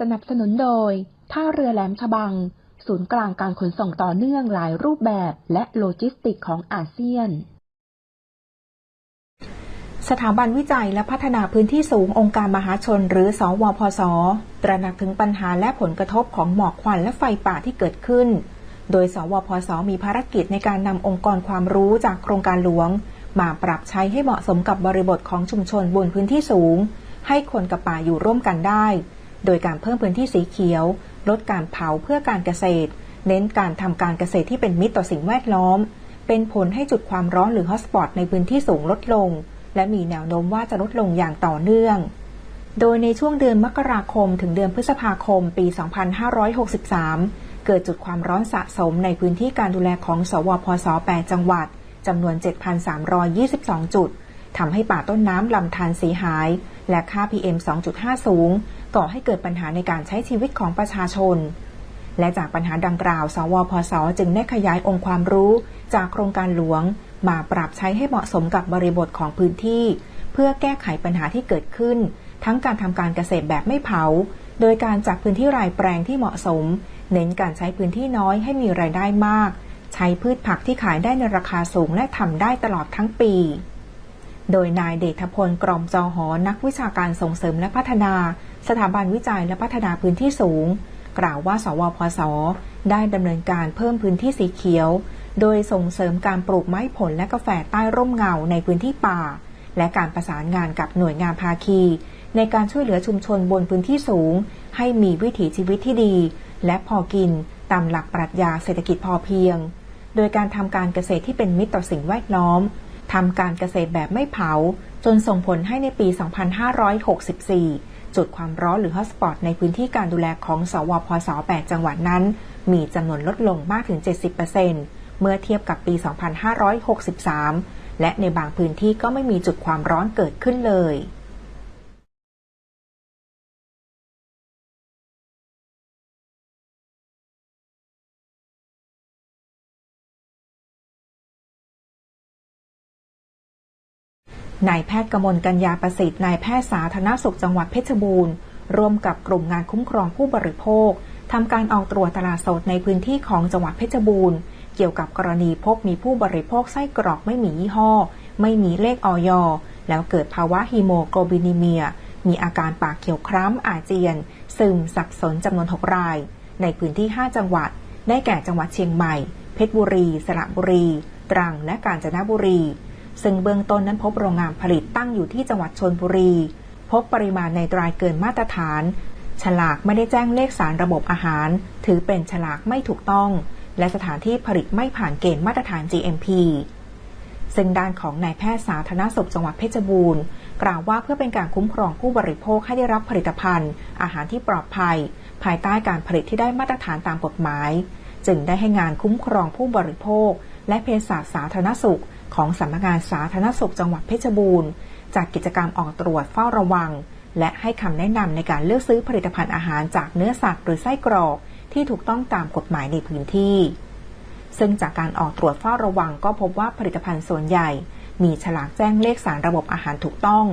สนับสนุนโดย ท่าเรือแหลมฉบัง ศูนย์กลางการขนส่งต่อเนื่องหลายรูปแบบและโลจิสติกของอาเซียน สถาบันวิจัยและพัฒนาพื้นที่สูงองค์การมหาชนหรือ สวพศ ตระหนักถึงปัญหาและผลกระทบของหมอกควันและไฟป่าที่เกิดขึ้น โดย สวพศ มีภารกิจในการนำองค์กรความรู้จากโครงการหลวง มาปรับใช้ให้เหมาะสมกับบริบทของชุมชนบนพื้นที่สูง ให้คนกับป่าอยู่ร่วมกันได้ โดยการเพิ่มพื้นที่สีเขียว ลดการเผาเพื่อการเกษตร เน้นการทำการเกษตรที่เป็นมิตรต่อสิ่งแวดล้อม เป็นผลให้จุดความร้อนหรือฮอตสปอตในพื้นที่สูงลดลง และมีแนวโน้มว่าจะลดลงอย่างต่อเนื่อง โดยในช่วงเดือนมกราคมถึงเดือนพฤษภาคม ปี 2563 เกิดจุดความร้อนสะสมในพื้นที่การดูแลของ สวพศ 8 จังหวัดจำนวน 7,322 จุด ทำให้ป่าต้นน้ำลำธารเสียหาย และค่า PM 2.5 สูง ก่อให้เกิดปัญหาในการใช้ชีวิตของประชาชน และจากปัญหาดังกล่าว สวพศจึงได้ขยายองค์ความรู้จากโครงการหลวง มาปรับใช้ให้เหมาะสมกับบริบทของพื้นที่ เพื่อแก้ไขปัญหาที่เกิดขึ้น ทั้งการทำการเกษตรแบบไม่เผา โดยการจัดพื้นที่รายแปลงที่เหมาะสม เน้นการใช้พื้นที่น้อยให้มีรายได้มาก ใช้พืชผักที่ขายได้ในราคาสูงและทำได้ตลอดทั้งปี โดยนายเดชพลกรอมจอหอ นักวิชาการส่งเสริมและพัฒนา สถาบันวิจัยและพัฒนาพื้นที่สูง กล่าวว่า สวพศได้ดำเนินการเพิ่มพื้นที่สีเขียว โดยส่งเสริมการปลูกไม้ผลและกาแฟใต้ร่มเงาในพื้นที่ป่า และการประสานงานกับหน่วยงานภาคี ในการช่วยเหลือชุมชนบนพื้นที่สูง ให้มีวิถีชีวิตที่ดี และพอกินตามหลักปรัชญาเศรษฐกิจพอเพียง โดยการทำการเกษตรที่เป็นมิตรต่อสิ่งแวดล้อม ทำการเกษตรแบบไม่เผา จนส่งผลให้ในปี 2564 จุดความร้อนหรือฮอสปอตในพื้นที่การดูแลของสวพศ8จังหวัดนั้น มีจำนวนลดลงมากถึง 70%เมื่อเทียบกับปี 2563 และในบางพื้นที่ก็ไม่มีจุดความร้อนเกิดขึ้นเลย นายแพทย์กมลกัญญาประสิทธิ์นายแพทย์สาธารณสุขจังหวัดเพชรบูรณ์ ร่วมกับกลุ่มงานคุ้มครองผู้บริโภคทำการออกตรวจตลาดสดในพื้นที่ของจังหวัดเพชรบูรณ์ เกี่ยวกับกรณีพบมีผู้บริโภคไส้กรอกไม่มียี่ห้อ ไม่มีเลขออยแล้วเกิดภาวะฮีโมโกลบินีเมีย มีอาการปากเขียวคล้ำอาเจียน ซึมสับสนจำนวน 6 ราย ในพื้นที่ 5 จังหวัด ได้แก่จังหวัดเชียงใหม่ เพชรบุรี สระบุรี ตรังและกาญจนบุรี ซึ่งเบื้องต้นนั้นพบโรงงานผลิตตั้งอยู่ที่จังหวัดชนบุรี พบปริมาณในตรายเกินมาตรฐาน ฉลากไม่ได้แจ้งเลขสารระบบอาหาร ถือเป็นฉลากไม่ถูกต้อง และสถานที่ผลิตไม่ผ่านเกณฑ์มาตรฐาน GMP ซึ่งด้านของนายแพทย์สาธารณสุขจังหวัดเพชรบูรณ์ กล่าวว่าเพื่อเป็นการคุ้มครองผู้บริโภคให้ได้รับผลิตภัณฑ์ อาหารที่ปลอดภัย ภายใต้การผลิตที่ได้มาตรฐานตามกฎหมาย จึงได้ให้งานคุ้มครองผู้บริโภค และเภสัชสาธารณสุข ของสำนักงานสาธารณสุขจังหวัดเพชรบูรณ์จัดกิจกรรมออกตรวจเฝ้าระวัง และให้คำแนะนำในการเลือกซื้อผลิตภัณฑ์อาหารจากเนื้อสัตว์หรือไส้กรอกที่ถูกต้องตามกฎหมายในพื้นที่ ซึ่งจากการออกตรวจเฝ้าระวังก็พบว่าผลิตภัณฑ์ส่วนใหญ่ มีฉลากแจ้งเลขสารระบบอาหารถูกต้อง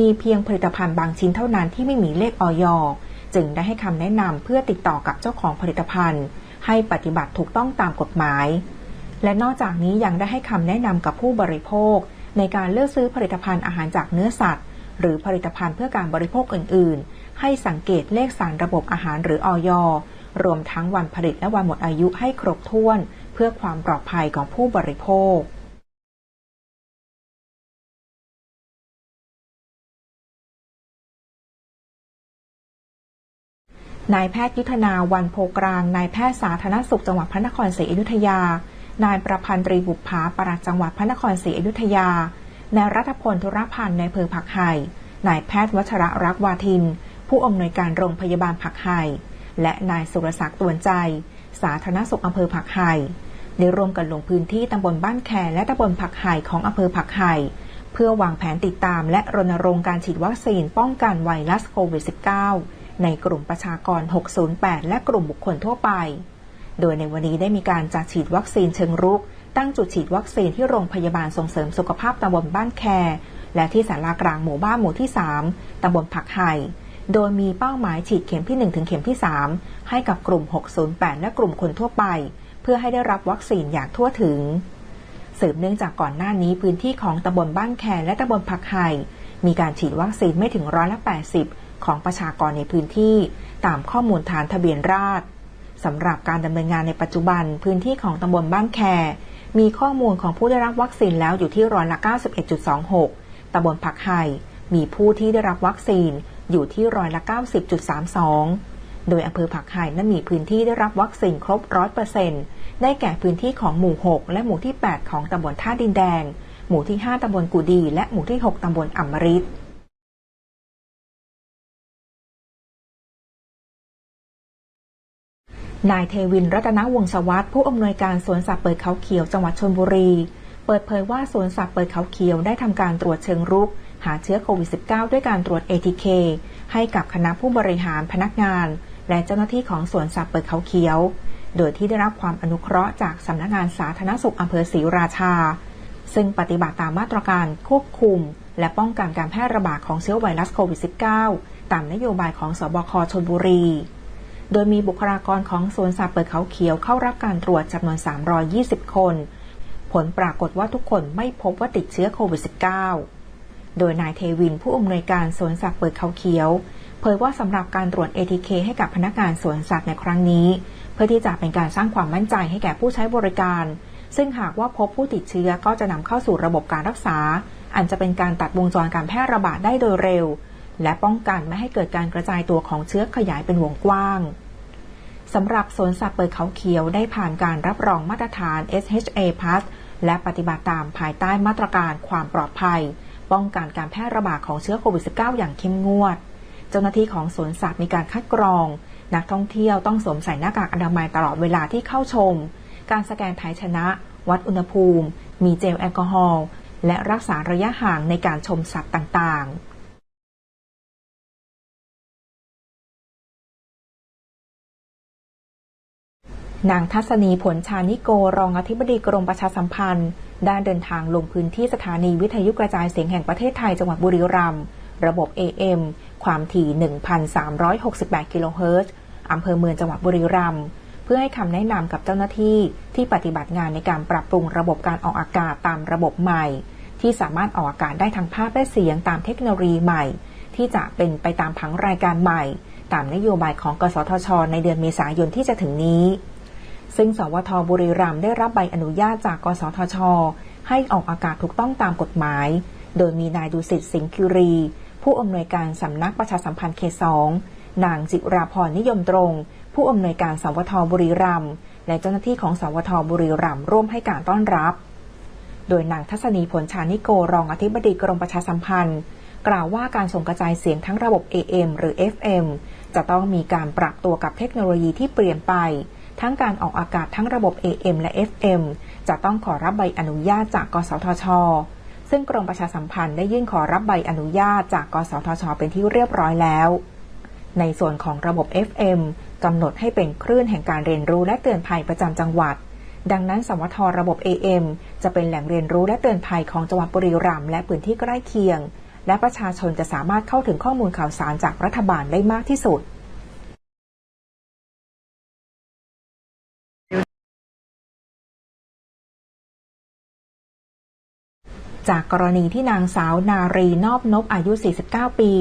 มีเพียงผลิตภัณฑ์บางชิ้นเท่านั้นที่ไม่มีเลขออยจึงได้ให้คำแนะนำเพื่อติดต่อกับเจ้าของผลิตภัณฑ์ ให้ปฏิบัติถูกต้องตามกฎหมาย และนอกจากนี้ยังได้ให้คำแนะนำกับผู้บริโภค ในการเลือกซื้อผลิตภัณฑ์อาหารจากเนื้อสัตว์ หรือผลิตภัณฑ์เพื่อการบริโภคอื่น ๆ ให้สังเกตเลขสารระบบอาหารหรือออยรวมทั้งวันผลิตและวันหมดอายุให้ครบถ้วน เพื่อความปลอดภัยของผู้บริโภคนายแพทย์ยุทธนาวันโพกลางนายแพทย์สาธารณสุขจังหวัดพระนครศรีอยุธยา นายประพันธ์ตรีบุปผาปลัดจังหวัดพระนครศรีอยุธยา นายรัฐพลธุรพันธ์ในอำเภอผักไห่นายแพทย์วัชระรักวาทิน ผู้อำนวยการโรงพยาบาลผักไห่และนายสุรศักดิ์ตวนใจ สาธารณสุขอำเภอผักไห่ได้ร่วมกันลงพื้นที่ตำบลบ้านแคและตำบลผักไห่ของอำเภอผักไห่เพื่อวางแผนติดตามและรณรงค์การฉีดวัคซีนป้องกันไวรัสโควิด -19 ในกลุ่มประชากร 608 และกลุ่มบุคคลทั่วไป โดยในวันนี้ได้มีการจัดฉีดวัคซีนเชิงรุก ตั้งจุดฉีดวัคซีนที่โรงพยาบาลส่งเสริมสุขภาพตำบลบ้านแค และที่ศาลากลางหมู่บ้านหมู่ที่ 3ตำบลผักไห่โดยมีเป้าหมายฉีดเข็มที่ 1 ถึงเข็มที่ 3 ให้กับกลุ่ม 608 และกลุ่มคนทั่วไป เพื่อให้ได้รับวัคซีนอย่างทั่วถึง สืบเนื่องจากก่อนหน้านี้พื้นที่ของตำบลบ้านแคและตำบลผักไห่มีการฉีดวัคซีนไม่ถึงร้อยละ 80 ของประชากรในพื้นที่ ตามข้อมูลฐานทะเบียนราษฎร สำหรับการดำเนินงานในปัจจุบัน พื้นที่ของตำบลบ้านแค มีข้อมูลของผู้ได้รับวัคซีนแล้วอยู่ที่ร้อยละ 91.26 ตำบลผักไห่มีผู้ที่ได้รับวัคซีนอยู่ที่ร้อยละ 90.32 โดยอำเภอผักไห่นั้นมีพื้นที่ได้รับวัคซีนครบ100%ได้แก่พื้นที่ของหมู่ 6 และหมู่ที่ 8 ของตำบลท่าดินแดง หมู่ที่ 5ตำบลกูดี และหมู่ที่ 6ตำบลอัมมริต นายเทวินรัตนวงศวัตรผู้อำนวยการสวนสัตว์เปิดเขาเขียวจังหวัดชลบุรี เปิดเผยว่าสวนสัตว์เปิดเขาเขียวได้ทำการตรวจเชิงรุก หาเชื้อโควิด -19 ด้วยการตรวจ ATK ให้กับคณะผู้บริหารพนักงาน และเจ้าหน้าที่ของสวนสัตว์เปิดเขาเขียว โดยที่ได้รับความอนุเคราะห์จากสำนักงานสาธารณสุขอำเภอศรีราชา ซึ่งปฏิบัติตามมาตรการควบคุม และป้องกันการแพร่ระบาดของเชื้อไวรัสโควิด -19 ตามนโยบายของสบคชลบุรี โดยมีบุคลากรของสวนสัตว์เปิดเขาเขียวเข้ารับการตรวจจำนวน 320 คน ผลปรากฏว่าทุกคนไม่พบว่าติดเชื้อโควิด -19 โดยนายเทวินผู้อำนวยการสวนสัตว์เปิดเขาเขียว เผยว่าสำหรับการตรวจ ATK ให้กับพนักงานสวนสัตว์ในครั้งนี้ เพื่อที่จะเป็นการสร้างความมั่นใจให้แก่ผู้ใช้บริการ ซึ่งหากว่าพบผู้ติดเชื้อก็จะนำเข้าสู่ระบบการรักษาอันจะเป็นการตัดวงจรการแพร่ระบาดได้โดยเร็ว และป้องกันไม่ให้เกิดการกระจายตัวของเชื้อขยายเป็นวงกว้างสำหรับสวนสัตว์เปิดเขาเขียวได้ผ่านการรับรองมาตรฐาน SHA Plus และปฏิบัติตามภายใต้มาตรการความปลอดภัย ป้องกันการแพร่ระบาดของเชื้อโควิด -19 อย่างเข้มงวด เจ้าหน้าที่ของสวนสัตว์มีการคัดกรอง นักท่องเที่ยวต้องสวมใส่หน้ากากอนามัยตลอดเวลาที่เข้าชม การสแกนไทยชนะ วัดอุณหภูมิ มีเจลแอลกอฮอล์และรักษาระยะห่างในการชมสัตว์ต่างๆ นางทัศนีผลชานิโกรองอธิบดีกรมประชาสัมพันธ์ ได้เดินทางลงพื้นที่สถานีวิทยุกระจายเสียงแห่งประเทศไทยจังหวัดบุรีรัมย์ระบบ AM ความถี่ 1,368 กิโลเฮิรตซ์อำเภอเมืองจังหวัดบุรีรัมย์เพื่อให้คำแนะนำกับเจ้าหน้าที่ที่ปฏิบัติงานในการปรับปรุงระบบการออกอากาศตามระบบใหม่ ที่สามารถออกอากาศได้ทั้งภาพและเสียงตามเทคโนโลยีใหม่ ที่จะเป็นไปตามผังรายการใหม่ ตามนโยบายของกสทช ในเดือนเมษายนที่จะถึงนี้ ซึ่งสวทบุรีรัมย์ได้รับใบอนุญาตจากกสทช ให้ออกอากาศถูกต้องตามกฎหมาย โดยมีนายดุสิตสิงห์คิรี ผู้อำนวยการสำนักประชาสัมพันธ์เขตสองนางจิราพรนิยมตรง ผู้อำนวยการสวทบุรีรัมย์และเจ้าหน้าที่ของสวทบุรีรัมย์ร่วมให้การต้อนรับ โดยนางทัศนีผลชานิโกรองอธิบดีกรมประชาสัมพันธ์ กล่าวว่าการส่งกระจายเสียงทั้งระบบ AM หรือ FM จะต้องมีการปรับตัวกับเทคโนโลยีที่เปลี่ยนไป ทั้งการออกอากาศทั้งระบบ AM และ FM จะต้องขอรับใบอนุญาตจาก กสทช ซึ่งกรมประชาสัมพันธ์ได้ยื่นขอรับใบอนุญาตจาก กสทช เป็นที่เรียบร้อยแล้ว ในส่วนของระบบ FM กำหนดให้เป็นคลื่นแห่งการเรียนรู้และเตือนภัยประจำจังหวัด ดังนั้นสวทระบบ AM จะเป็นแหล่งเรียนรู้และเตือนภัยของจังหวัดบุรีรัมย์และพื้นที่ใกล้เคียง และประชาชนจะสามารถเข้าถึงข้อมูลข่าวสารจากรัฐบาลได้มากที่สุด จากกรณีที่นางสาวนารีนอบนบอายุ 49 ปี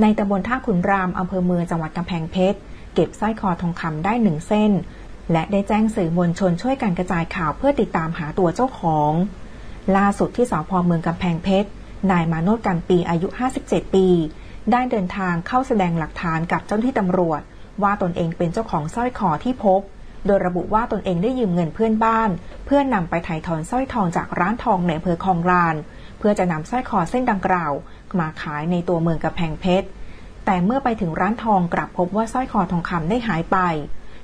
ในตำบลท่าขุนรามอำเภอเมืองจังหวัดกำแพงเพชร เก็บสร้อยคอทองคำได้หนึ่งเส้น และได้แจ้งสื่อมวลชนช่วยกันกระจายข่าวเพื่อติดตามหาตัวเจ้าของ ล่าสุดที่สพเมืองกำแพงเพชร นายมาโนดกันปีอายุ 57 ปี ได้เดินทางเข้าแสดงหลักฐานกับเจ้าหน้าที่ตำรวจ ว่าตนเองเป็นเจ้าของสร้อยคอที่พบโดยระบุว่าตนเองได้ยืมเงินเพื่อนบ้าน เพื่อนนำไปถ่ายถอนสร้อยทองจากร้านทองในอำเภอคลองลาน พื่อจะนำสร้อยคอเส้นดังกล่าว มาขายในตัวเมืองกำแพงเพชร แต่เมื่อไปถึงร้านทองกลับพบว่าสร้อยคอทองคำได้หายไป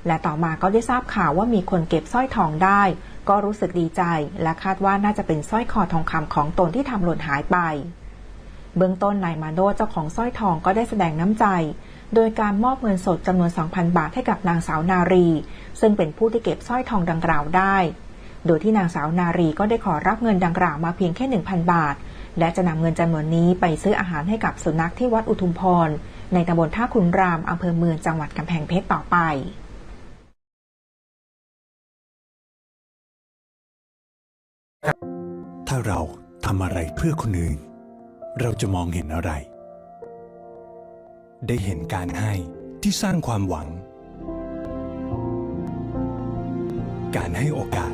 และต่อมาก็ได้ทราบข่าวว่ามีคนเก็บสร้อยทองได้ ก็รู้สึกดีใจ และคาดว่าน่าจะเป็นสร้อยคอทองคำของตนที่ทำหล่นหายไป เบื้องต้นนายมาโดเจ้าของสร้อยทองก็ได้แสดงน้ำใจ โดยการมอบเงินสดจำนวน 2,000 บาทให้กับนางสาวนารี ซึ่งเป็นผู้ที่เก็บสร้อยทองดังกล่าวได้ โดยที่นางสาวนารีก็ได้ขอรับเงินดังกล่าวมาเพียงแค่ 1,000 บาท และจะนำเงินจำนวนนี้ไปซื้ออาหารให้กับสุนัขที่วัดอุทุมพร ในตำบลท่าขุนรามอำเภอเมืองจังหวัดกำแพงเพชรต่อไปถ้าเราทำอะไรเพื่อคนอื่น เราจะมองเห็นอะไร ได้เห็นการให้ที่สร้างความหวัง การให้โอกาส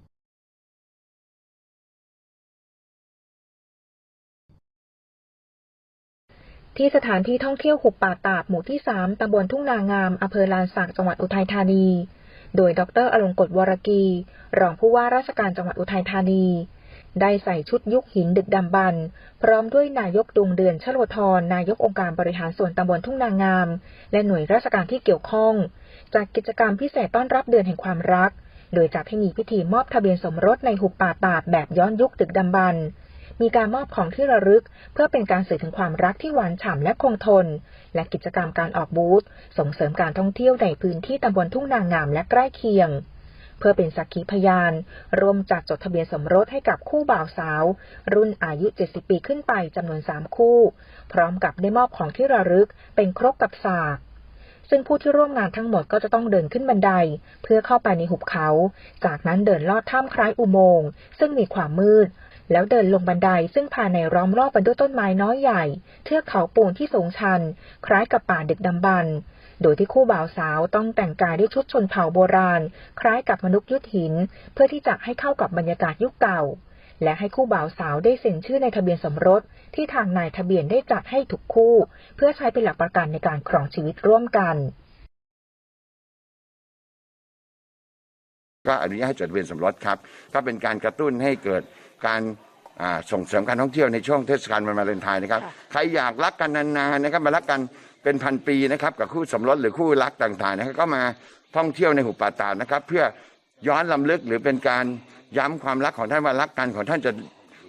ที่สถานที่ท่องเที่ยวหุบป่าตาดหมู่ที่ 3 ตำบลทุ่งนางาม อำเภอลานสัก จังหวัดอุทัยธานี โดยดรอลงกฎวรกี รองผู้ว่าราชการจังหวัดอุทัยธานี ได้ใส่ชุดยุคหินดึกดำบรรพ์พร้อมด้วยนายกดวงเดือนชโลธรนายกองค์การบริหารส่วนตำบลทุ่งนางาม และหน่วยราชการที่เกี่ยวข้อง จากกิจกรรมพิเศษต้อนรับเดือนแห่งความรัก โดยจัดให้มีพิธีมอบทะเบียนสมรสในหุบป่าตาดแบบย้อนยุคดึกดำบรรพ์ มีการมอบของที่ระลึก เพื่อเป็นการสื่อถึงความรักที่หวานฉ่ำและคงทน และกิจกรรมการออกบูธส่งเสริมการท่องเที่ยวในพื้นที่ตำบลทุ่งนางงามและใกล้เคียง เพื่อเป็นสักขีพยานร่วมจัดจดทะเบียนสมรสให้กับคู่บ่าวสาว รุ่นอายุ 70 ปีขึ้นไปจำนวน 3 คู่ พร้อมกับได้มอบของที่ระลึก เป็นครกกับสากซึ่งผู้ที่ร่วมงานทั้งหมดก็จะต้องเดินขึ้นบันได เพื่อเข้าไปในหุบเขา จากนั้นเดินลอดถ้ำคล้ายอุโมงค์ซึ่งมีความมืด แล้วเดินลงบันไดซึ่งภายในล้อมรอบไปด้วยต้นไม้น้อยใหญ่ เทือกเขาปูนที่สูงชัน คล้ายกับป่าดึกดำบรรพ์โดยที่คู่บ่าวสาวต้องแต่งกายด้วยชุดชนเผ่าโบราณ คล้ายกับมนุษย์ยุทธหิน เพื่อที่จะให้เข้ากับบรรยากาศยุคเก่า และให้คู่บ่าวสาวได้เซ็นชื่อในทะเบียนสมรส ที่ทางนายทะเบียนได้จัดให้ทุกคู่ เพื่อใช้เป็นหลักประกันในการครองชีวิตร่วมกันก็อนุญาตให้จดทะเบียนสมรสครับ ก็เป็นการกระตุ้นให้เกิด การอ่าส่งเสริมการท่องเที่ยวในช่วงเทศกาลวันวาเลนไทน์นะครับใครอยากรักกันนานๆนะครับมารักกันเป็นพันปีนะครับกับคู่สมรสหรือคู่รักต่างๆนะครับก็มาท่องเที่ยวในหุบป่าตาดนะครับ เพื่อย้อนลำลึกหรือเป็นการย้ำความรักของท่านว่ารักกันของท่านจะ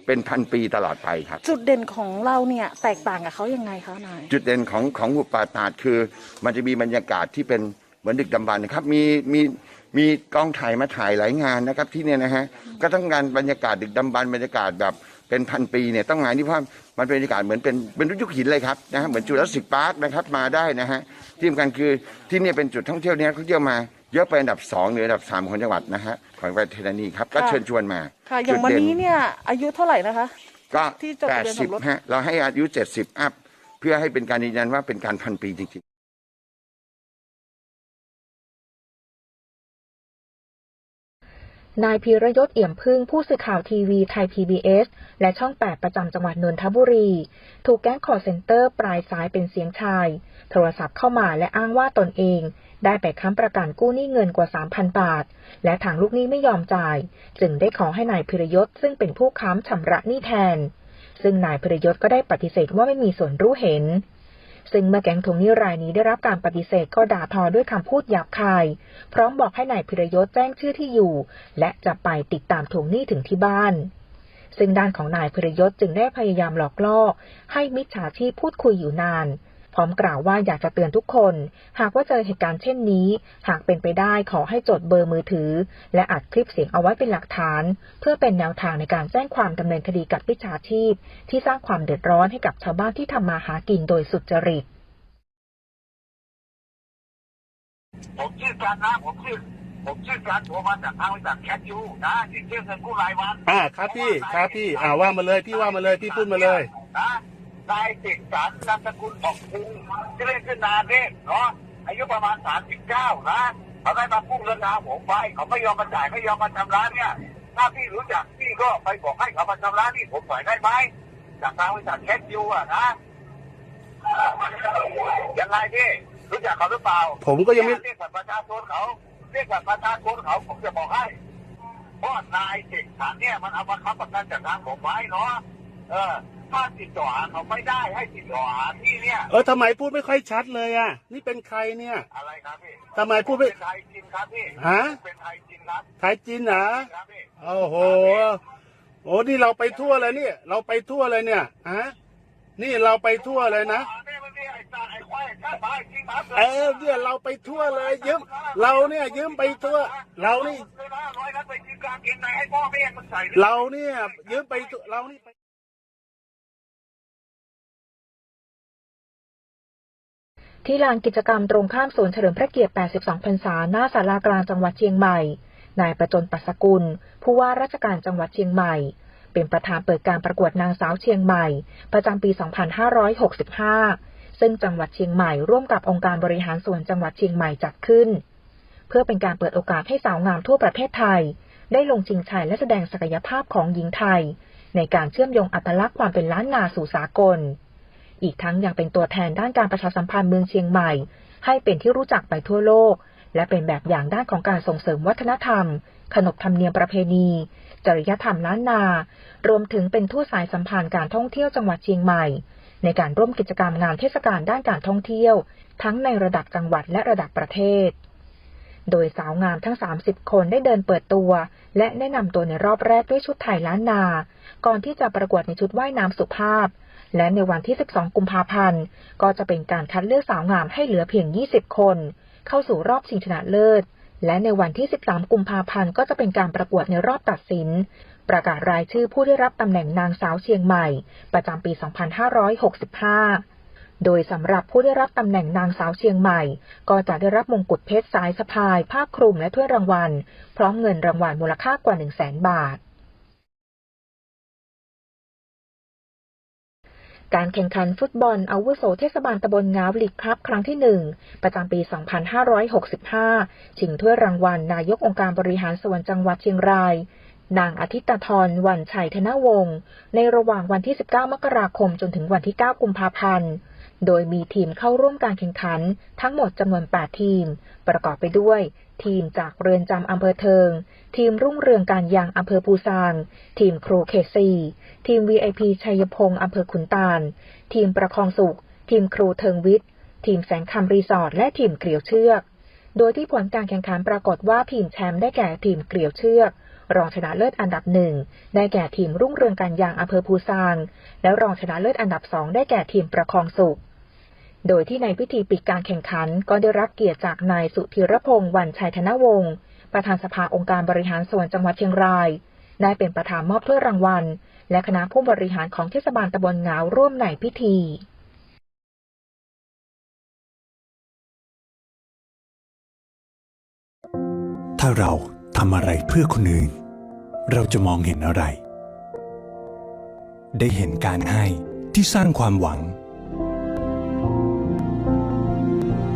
เป็นพันปีตลอดไปครับ จุดเด่นของเราเนี่ยแตกต่างกับเขายังไงคะนายจุดเด่นของของหุบป่าตาดคือ มันจะมีบรรยากาศที่เป็นเหมือนดึกดำบรรพ์นะครับมีมี มีกองถ่ายมาถ่ายหลายงานนะครับที่เนี่ยนะฮะก็ต้องการบรรยากาศดึกดำบรรพ์บรรยากาศแบบเป็นพันปีเนี่ยต้องงานที่ว่ามันเป็นบรรยากาศเหมือนเป็นเป็นยุคหินเลยครับนะฮะเหมือนจุลศิษย์พาร์คนะครับมาได้นะฮะที่สำคัญคือที่เนี่ยเป็นจุดท่องเที่ยวเนี่ยเขาเที่ยวมาเยอะไปอันดับสองหรืออันดับสามของจังหวัดนะฮะของประเทศนีครับก็ค่ะเชิญชวนมาค่ะอย่างวันจุดด่นี้เนี่ยอายุเท่าไหร่นะคะก็ที่จดแปทะดเบียนสสิบมรสฮะเราให้อายุเจ็ดสิบอัพ เพื่อให้เป็นการยืนยันว่าเป็นการพันปีจริงๆ นายพีรยศเอี่ยมพึ่งผู้สื่อข่าวทีวีไทย PBS และช่อง 8 ประจำจังหวัดนนทบุรี ถูกแก๊งคอร์เซ็นเตอร์ปลายสายเป็นเสียงชาย โทรศัพท์เข้ามาและอ้างว่าตนเอง ได้ไปค้ำประกันกู้หนี้เงินกว่า 3,000 บาท และทางลูกหนี้ไม่ยอมจ่าย จึงได้ขอให้นายพิรยศซึ่งเป็นผู้ค้ำชำระหนี้แทน ซึ่งนายพิรยศก็ได้ปฏิเสธว่าไม่มีส่วนรู้เห็น ซึ่งเมื่อแก๊งทวงหนี้รายนี้ได้รับการปฏิเสธก็ด่าทอด้วยคำพูดหยาบคาย พร้อมบอกให้นายพิรยศแจ้งชื่อที่อยู่ และจะไปติดตามทวงหนี้ถึงที่บ้าน ซึ่งด้านของนายพิรยศจึงได้พยายามหลอกล่อให้มิจฉาชีพพูดคุยอยู่นาน พร้อมกล่าวว่าอยากจะเตือนทุกคน หากว่าเจอเหตุการณ์เช่นนี้ หากเป็นไปได้ขอให้จดเบอร์มือถือ และอัดคลิปเสียงเอาไว้เป็นหลักฐาน เพื่อเป็นแนวทางในการแจ้งความดำเนินคดีกับมิจฉาชีพ ที่สร้างความเดือดร้อนให้กับชาวบ้านที่ทำมาหากินโดยสุจริตผมชื่อการนะผมชื่อผมชื่อการโทรมาจากทางบริษัทแคทยูนะที่เชื่อเงินกู้รายวันอ่าครับพี่ครับพี่อ่าว่ามาเลยพี่ว่ามาเลยพี่พูดมาเลยนะ นายติดสารนามสกุลของคุณที่อเล่นขึ้นนานเนี่ยเนาะอายุประมาณสามสิบเก้านะเขาได้มาพุ่งเรื่องราวผมไปเขาไม่ยอมมาจ่ายไม่ยอมมาชำระเนี่ย ถ้าพี่รู้จักพี่ก็ไปบอกให้เขามาชำระนี่ผมหน่อยได้ไหมจากทางบริษัทแคทยูอะนะยังไงพี่รู้จักเขาหรือเปล่าผมก็ยังไม่เรียกบัตรประชาชนเขาเรียกบัตรประชาชนเขาผมจะบอกให้เพราะนายเสกสรรเนี่ยมันเอามาค้ำประกันจากทางผมไว้เนาะเออ ถ้าติดต่อหาเขาไม่ได้ให้ติดต่อหาที่เนี่ยเออทำไมพูดไม่ค่อยชัดเลยอะ นี่เป็นใครเนี่ยอะไรครับพี่ทำไมพูดไม่เป็นไทยจริงครับพี่ฮะเป็นไทยจริงครับไทยจีนเหรอครับพี่โอ้โหโอ้นี่เราไปทั่วเลยเนี่ย เราไปทั่วเลยเนี่ยฮะนี่เราไปทั่วเลยนะอ่านี่มันนี่ไอ้ตาไอ้ควายข้าตายจริงครับเออเนี่ยเราไปทั่วเลยยืมเราเนี่ยยืมไปทั่ว เรานี่เลยนะร้อยนัดไปยืมกางเกงในให้พ่อแม่มันใส่ลยเราเนี่ยยืมไปทั่วเรานี่ไป ที่ลานกิจกรรมตรงข้ามศูนย์เฉลิมพระเกียรติ 82 พรรษา หน้าศาลากลางจังหวัดเชียงใหม่ นายประจนปัสกุล ผู้ว่าราชการจังหวัดเชียงใหม่ เป็นประธานเปิดการประกวดนางสาวเชียงใหม่ ประจำปี 2565 ซึ่งจังหวัดเชียงใหม่ร่วมกับองค์การบริหารส่วนจังหวัดเชียงใหม่จัดขึ้น เพื่อเป็นการเปิดโอกาสให้สาวงามทั่วประเทศไทย ได้ลงชิงชัยและแสดงศักยภาพของหญิงไทย ในการเชื่อมโยงอัตลักษณ์ความเป็นล้านนาสู่สากล อีกทั้งยังเป็นตัวแทนด้านการประชาสัมพันธ์เมืองเชียงใหม่ ให้เป็นที่รู้จักไปทั่วโลก และเป็นแบบอย่างด้านของการส่งเสริมวัฒนธรรม ขนบธรรมเนียมประเพณี จริยธรรมล้านนา รวมถึงเป็นทูตสายสัมพันธ์การท่องเที่ยวจังหวัดเชียงใหม่ ในการร่วมกิจกรรมงานเทศกาลด้านการท่องเที่ยว ทั้งในระดับจังหวัดและระดับประเทศ โดยสาวงามทั้ง 30 คนได้เดินเปิดตัว และแนะนำตัวในรอบแรกด้วยชุดไทยล้านนา ก่อนที่จะประกวดในชุดว่ายน้ำสุภาพ และในวันที่ 12 กุมภาพันธ์ ก็จะเป็นการคัดเลือกสาวงามให้เหลือเพียง 20 คน เข้าสู่รอบชิงชนะเลิศ และในวันที่ 13 กุมภาพันธ์ ก็จะเป็นการประกวดในรอบตัดสิน ประกาศรายชื่อผู้ได้รับตำแหน่งนางสาวเชียงใหม่ ประจำปี 2565โดยสำหรับผู้ได้รับตำแหน่งนางสาวเชียงใหม่ ก็จะได้รับมงกุฎเพชรสายสะพาย ผ้าคลุมและถ้วยรางวัล พร้อมเงินรางวัลมูลค่ากว่า 1 0 0 0 0แบาท การแข่งขันฟุตบอลอาวุโสเทศบาลตำบลงาวลีกครับ ครั้งที่หนึ่งประจำปี 2565 ชิงถ้วยรางวัลนายกองค์การบริหารส่วนจังหวัดเชียงราย นางอาทิตย์ทรวันชัยธนวงศ์ในระหว่างวันที่ 19 มกราคมจนถึงวันที่ 9 กุมภาพันธ์ โดยมีทีมเข้าร่วมการแข่งขันทั้งหมดจำนวน 8 ทีม ประกอบไปด้วย ทีมจากเรือนจำอำเภอเทิง ทีมรุ่งเรืองการยางอำเภอปูซาง ทีมครูเขตซีทีม VIP ชัยพงศ์อำเภอขุนตาล ทีมประคองสุข ทีมครูเทิงวิทย์ ทีมแสงคำรีสอร์ทและทีมเกลียวเชือก โดยที่ผลการแข่งขันปรากฏว่าทีมแชมป์ได้แก่ทีมเกลียวเชือกรองชนะเลิศอันดับหนึ่งได้แก่ทีมรุ่งเรืองการยางอำเภอภูซาง และรองชนะเลิศอันดับสองได้แก่ทีมประคองสุข โดยที่ในพิธีปิดการแข่งขันก็ได้รับเกียรติจากนายสุธีรพงษ์วันชัยธนวงศ์ประธานสภาองค์การบริหารส่วนจังหวัดเชียงราย ได้เป็นประธานมอบถ้วยรางวัล และคณะผู้บริหารของเทศบาลตำบลเงาร่วมในพิธีถ้าเราทำอะไรเพื่อคนอื่น เราจะมองเห็นอะไร ได้เห็นการให้ที่สร้างความหวัง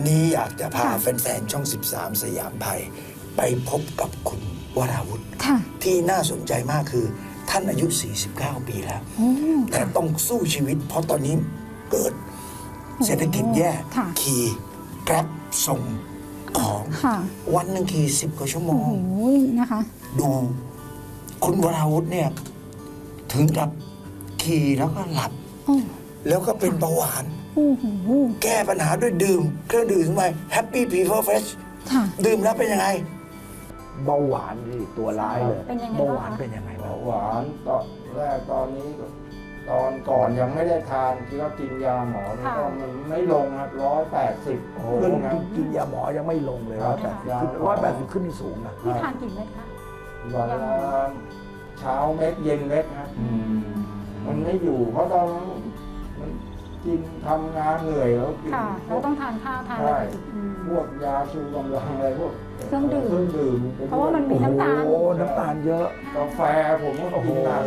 วันนี้อยากจะพาแฟนๆ ช่อง 13 สยามไทยไปพบกับคุณวราวุธค่ะที่น่าสนใจมากคือท่านอายุ 49 ปีแล้วโอ้แต่ต้องสู้ชีวิต เพราะตอนนี้เกิดเศรษฐกิจแย่ค่ะขี่แกร็บส่งของค่ะวันหนึ่งขี่สิบกว่าชั่วโมโอ้งโหนะคะ ดูคุณวราวุธเนี่ย ถึงกับขี่แล้วก็หลับโอ้แล้วก็เป็นเบาหวานโอ้โห แก้ปัญหาด้วยดื่ม เครื่องดื่มสมุนไพร Happy People Fresh ค่ะ ดื่มแล้วเป็นยังไง เบาหวานนี่ตัวร้ายเลยเป็นยังไงเบาบ้างหวานคะเป็นยังไงบ้างหวานตอนแรกตอนนี้ก็ตอนก่อนยังไม่ได้ทานที่ว่ากินยาหมอนี่ก็มันไม่ลงครับร้อยแปดสิบโอ้โหขึ้นครับ กินยาหมอยังไม่ลงเลยครัร้อบยแปดสิบขึ้นครับร้อยแปดสิบขึ้นนี่สูงนะพี่ทานกี่เม็ดคะวันละเช้าเม็ดเย็นเม็ดครับมันไม่อยู่เพราะตอนนั้นมัน กินทำงานเหนื่อยแล้วกินค่ะพเราวก ต้องทานข้าวทานอะไรใช่อีกอืม พวกยาชูกำลังอะไรพวกเครื่องดื่มเครื่องดื่มไปเพราะว่ามันมีโอ้น้ำตาลโหน้ำตาลเยอะ กาแฟผมก็กินหนัก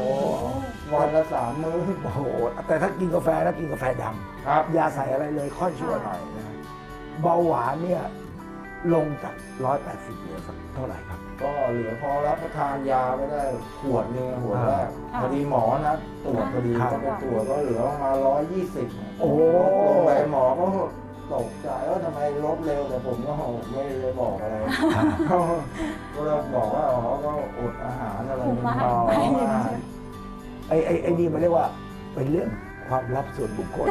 วันละสามมื้อโอ้โหแต่ถ้ากินกาแฟนะกินกาแฟดครับำอยาใส่อะไรเลยค่อยชั่วหน่อยนะเบาหวานเนี่ยลงจากร้อยแปดสิบเหลือสักเท่าไหร่ครับ ก็เหลือพอรับประทานยาไม่ได้ขวดหนึงขวดแรกค่ะพอดีหมอนะตรวจพอดีครับก็ไปตรวจก็เหลือประมาร้อยยี่สิบโอ้โหลงไปหมอก็ตกใจว่าทำไมลดเร็วแต่ผมก็ไม่ได้บอกอะไรก็เลยบอกว่าอ๋อก็อดอาหารอะไรคุมอาหารอ๋อไปอาหาร ไอ้ไอ้ไอ้นี่มันเรียกว่าเป็นเรื่องความลับส่วนบุคคล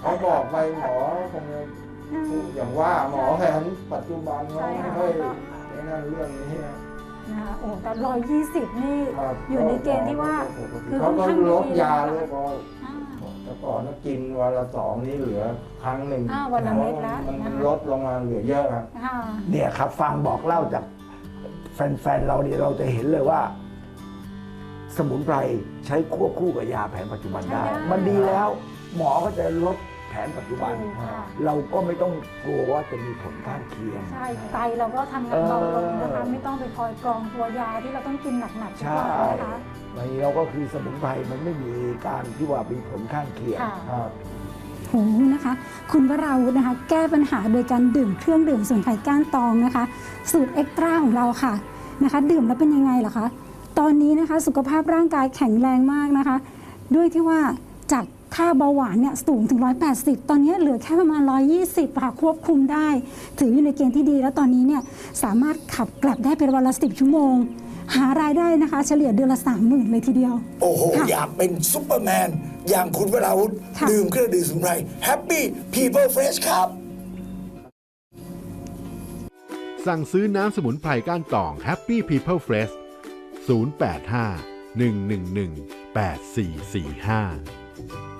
เขาบอกไปหมอคงจะอย่างว่าหมอแผนปัจจุบันเขาไม่ค่อยไอ้ นั่นเรื่องนี้นะนะคะโอ้แต่ร้อยยี่สิบนี่ครับอยู่ในเกณฑ์ที่ว่า คือเขาก็ค่อนข้างลดดียาเลยเลยพออ่า แต่ก่อนก็กินวันละสองนี่เหลือครั้งหนึ่งอ่าวันละเม็ดละ มันนะคะลดลงมาเหลือเยอะครับ ค่ะ เนี่ยครับฟังบอกเล่าจากแฟนๆเราเนี่ยเราจะเห็นเลยว่า สมุนไพรใช้ควบคู่กับยาแผนปัจจุบันได้ ใช้ได้ มันดีแล้ว หมอก็จะลดแผ นปัจจุบันถูกค่ะ เราก็ไม่ต้องกลัวว่าจะมีผลข้างเคียง ใช่ไตเราก็ทำงานเบาลงนะคะไม่ต้องไปคอยกรองตัวยาที่เราต้องกินหนักๆทุกใช่วันนะคะในเราก็คือสมุนไพรมันไม่มีการที่ว่ามีผลข้างเคียง ค่ะ ครับโหนะคะ คุณวราวุธนะคะ แก้ปัญหาโดยการดื่มเครื่องดื่มสมุนไพรก้านตองนะคะ สูตรเอ็กตร้าของเราค่ะนะคะ ดื่มแล้วเป็นยังไงล่ะคะ ตอนนี้นะคะ สุขภาพร่างกายแข็งแรงมากนะคะ ด้วยที่ว่าจาก ค่าเบาหวานเนี่ยสูงถึง 180 ตอนนี้เหลือแค่ประมาณ 120ค่ะควบคุมได้ ถืออยู่ในเกณฑ์ที่ดี แล้วตอนนี้เนี่ยสามารถขับกลับได้เป็นวันละ 10 ชั่วโมง หารายได้นะคะ เฉลี่ยเดือนละ30,000เลยทีเดียว โอ้โห ค่ะอยากเป็นซุปเปอร์แมน อย่างคุณวราวุธค่ะ ดื่มเครื่องดื่มสมุนไพร Happy People Fresh ครับ สั่งซื้อน้ำสมุนไพรก้านตอง Happy People Fresh 085 111 8445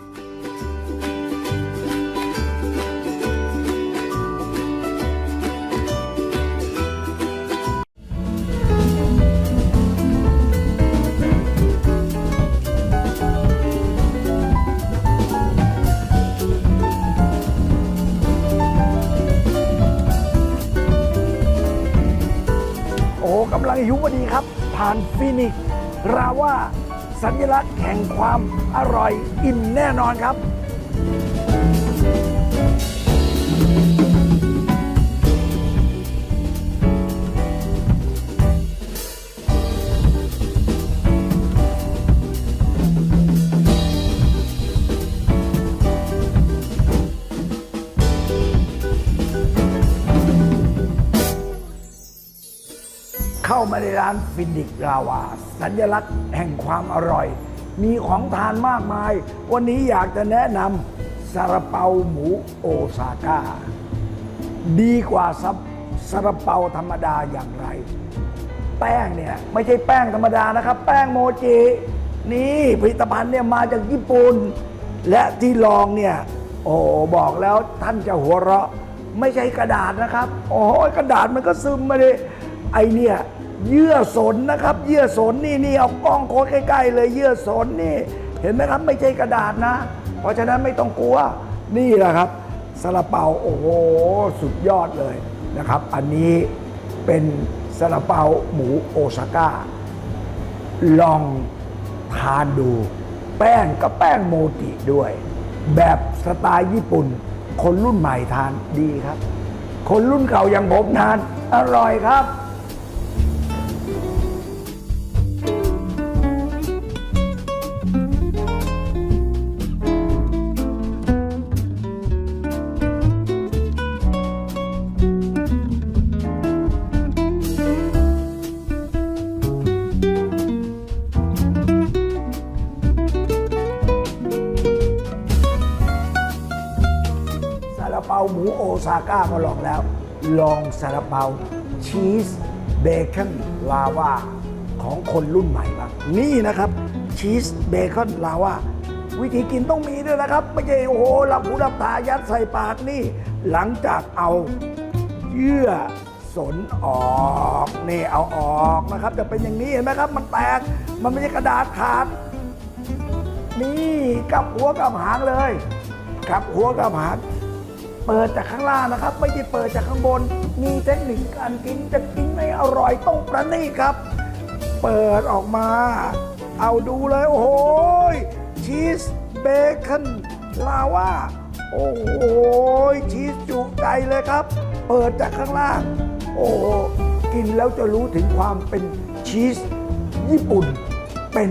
อ้กำลังหิวพอดีครับ ผ่านฟินิกส์ราว่าสัญลักษณ์แห่งความอร่อยอิ่มแน่นอนครับ มาในร้านฟินิกราวา สัญลักษณ์แห่งความอร่อย มีของทานมากมาย วันนี้อยากจะแนะนำซาลาเปาหมูโอซาก้า ดีกว่าซาซาลาเปาธรรมดาอย่างไร แป้งเนี่ย ไม่ใช่แป้งธรรมดานะครับ แป้งโมจินี่ผลิตภัณฑ์เนี่ยมาจากญี่ปุ่น และที่ลองเนี่ย โอ้บอกแล้วท่านจะหัวเราะ ไม่ใช่กระดาษนะครับ โอ้ยกระดาษมันก็ซึมมาเลยไอเนี่ย เยื่อสนนะครับ เยื่อสนนี่นี่เอากล้องโค้ดใกล้ๆเลยเยื่อสนนี่ เห็นไหมครับไม่ใช่กระดาษนะ เพราะฉะนั้นไม่ต้องกลัวนี่แหละครับซาลาเปาโอ้โหสุดยอดเลยนะครับ อันนี้เป็นซาลาเปาหมูโอซาก้า ลองทานดู แป้งก็แป้งโมจิด้วย แบบสไตล์ญี่ปุ่น คนรุ่นใหม่ทานดีครับ คนรุ่นเก่าอย่างผมทานอร่อยครับ ซาก้าก็ลองแล้ว ลองซาลาเปาชีสเบคอนลาวาของคนรุ่นใหม่บ้างนี่นะครับชีสเบคอนลาวาวิธีกินต้องมีด้วยนะครับ ไม่ใช่โอ้โหหลับหูหลับตายัดใส่ปากนี่ หลังจากเอาเยื่อสนออกนี่เอาออกนะครับ จะเป็นอย่างนี้เห็นไหมครับ มันแตกมันไม่ใช่กระดาษขาด นี่กับหัวกับหางเลย กับหัวกับหาง เปิดจากข้างล่างนะครับ ไม่ใช่เปิดจากข้างบน มีเทคนิคการกินจะกินไม่อร่อยต้องประณีตครับ เปิดออกมา เอาดูเลยโอ้โหชีสเบคอนลาวาโอ้โหชีสจุใจเลยครับ เปิดจากข้างล่าง โอ้โกินแล้วจะรู้ถึงความเป็นชีสญี่ปุ่นเป็น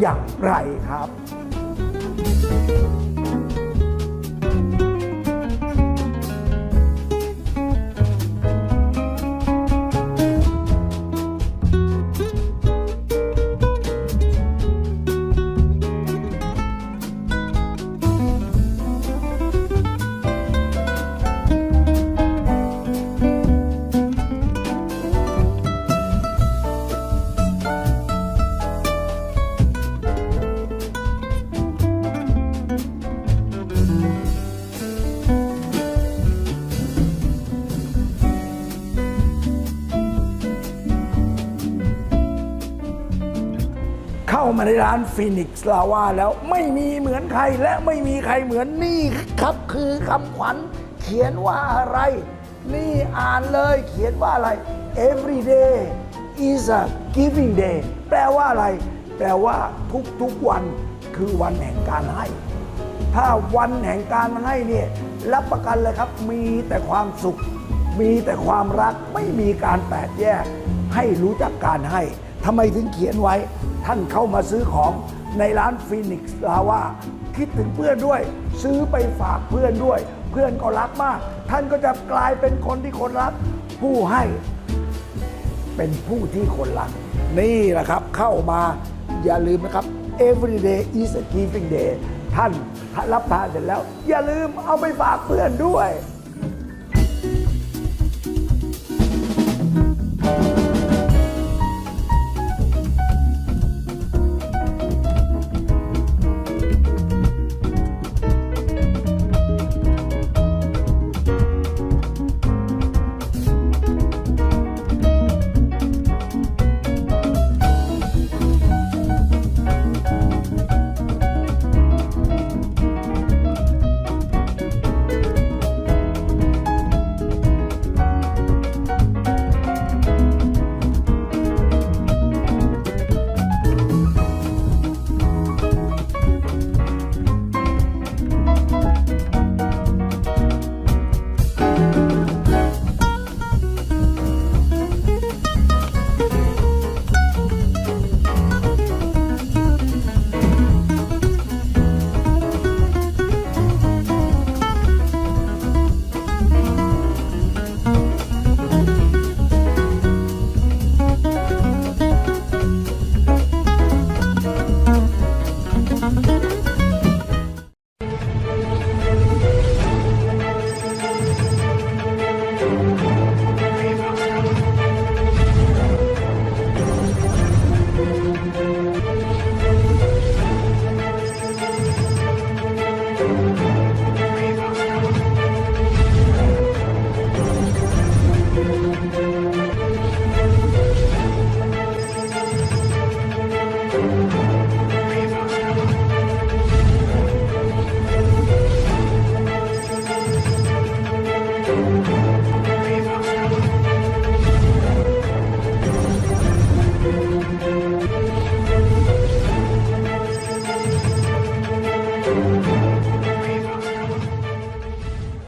อย่างไรครับานฟีนิกซ์ลาวาแล้วไม่มีเหมือนใครและไม่มีใครเหมือนนี่ครับคือคำขวัญเขียนว่าอะไร นี่อ่านเลยเขียนว่าอะไร every day is a giving day แปลว่าอะไร แปลว่าทุกๆวันคือวันแห่งการให้ ถ้าวันแห่งการให้เนี่ยรับประกันเลยครับ มีแต่ความสุข มีแต่ความรักไม่มีการแตกแยก ให้รู้จักการให้ ทำไมถึงเขียนไว้ ท่านเข้ามาซื้อของในร้านฟีนิกซ์ลาว่าคิดถึงเพื่อนด้วย ซื้อไปฝากเพื่อนด้วย เพื่อนก็รักมาก ท่านก็จะกลายเป็นคนที่คนรัก ผู้ให้ เป็นผู้ที่คนรัก นี่แหละครับเข้ามาอย่าลืมนะครับ every day is a giving day ท่านรับทานเสร็จแล้ว อย่าลืมเอาไปฝากเพื่อนด้วย